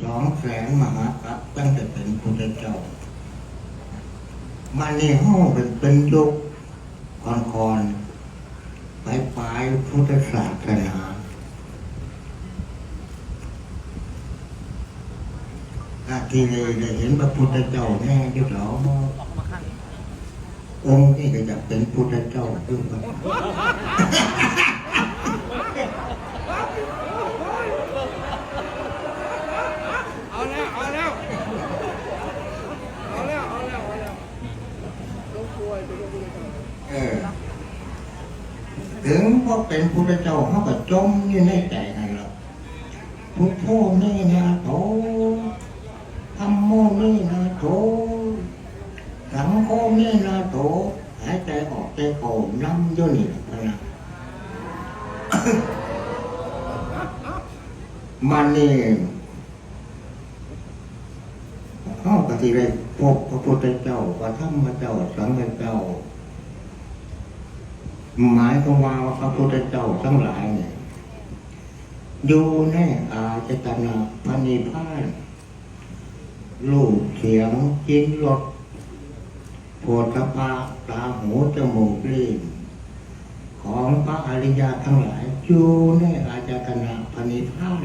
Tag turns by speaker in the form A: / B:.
A: สองแสนมหากัปตั้งแต่เป็นพุทธเจ้ามันในห้องเป็นเป็นยุคก่อนๆปลายปลายพุทธศาสนาทีนี้ได้เห็นพระพุทธเจ้าแน่ยุคหรอองค์นี้ก็จะเป็นพุทธเจ้าด้วยกัน
B: เอาแล้วเอาแล้วเอาแล้วเอาแล้วเอาแล้วต้องป่วยจะต้องป่วยก่อน
A: เออ ถึงพอเป็นพุทธเจ้าเขาก็จมอยู่ในใจนั่นแหละพุทโธนี่นะโถธรรมโมนี่นะโถสังโฆนี่นะโถหายใจออกใจเข้าน้ำอยู่นี่พนะมันนี่เขาปฏิได้พบพระพุทธเจ้าพระธรรมเจ้าสังฆเจ้า หมายความว่าพระพุทธเจ้าทั้งหลายเนี่ยอยู่ในอาจตนะพระนิพพานลูกเสียงกินรสโผฏฐะตาหูจมูกลิ้นของพระอริยะทั้งหลายอยู่ในอาจตนะพระนิพพาน